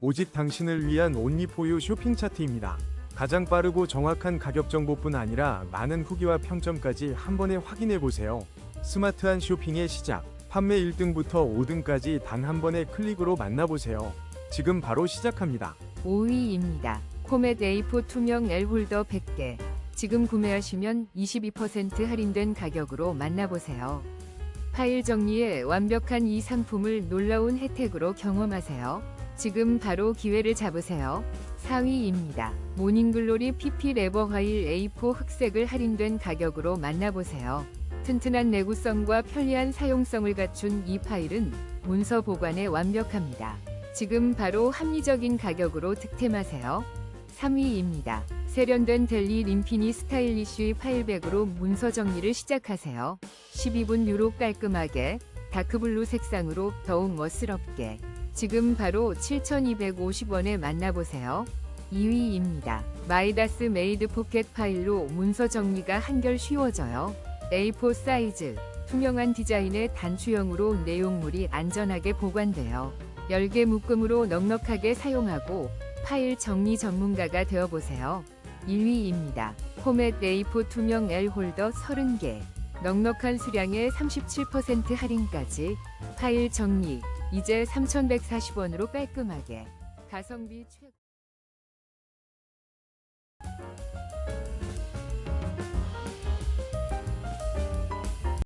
오직 당신을 위한 온리포유 쇼핑 차트입니다. 가장 빠르고 정확한 가격 정보뿐 아니라 많은 후기와 평점까지 한 번에 확인해 보세요. 스마트한 쇼핑의 시작. 판매 1등부터 5등까지 단 한 번의 클릭으로 만나보세요. 지금 바로 시작합니다. 5위입니다. 코멧 A4 투명 L 홀더 100개. 지금 구매하시면 22% 할인된 가격으로 만나보세요. 파일 정리에 완벽한 이 상품을 놀라운 혜택으로 경험하세요. 지금 바로 기회를 잡으세요. 4위입니다. 모닝글로리 PP 레버 화일 A4 흑색을 할인된 가격으로 만나보세요. 튼튼한 내구성과 편리한 사용성을 갖춘 이 파일은 문서 보관에 완벽합니다. 지금 바로 합리적인 가격으로 득템하세요. 3위입니다. 세련된 델리 림피니 스타일리쉬 파일백으로 문서 정리를 시작하세요. 12분 유로 깔끔하게 다크블루 색상으로 더욱 멋스럽게 지금 바로 7,250원에 만나보세요. 2위입니다. 마이다스 메이드 포켓 파일로 문서 정리가 한결 쉬워져요. A4 사이즈, 투명한 디자인의 단추형으로 내용물이 안전하게 보관돼요. 열개 묶음으로 넉넉하게 사용하고 파일 정리 전문가가 되어보세요. 1위입니다. 포맷 A4 투명 L 홀더 30개. 넉넉한 수량에 37% 할인까지 파일 정리 이제 3,140원으로 깔끔하게. 가성비 최고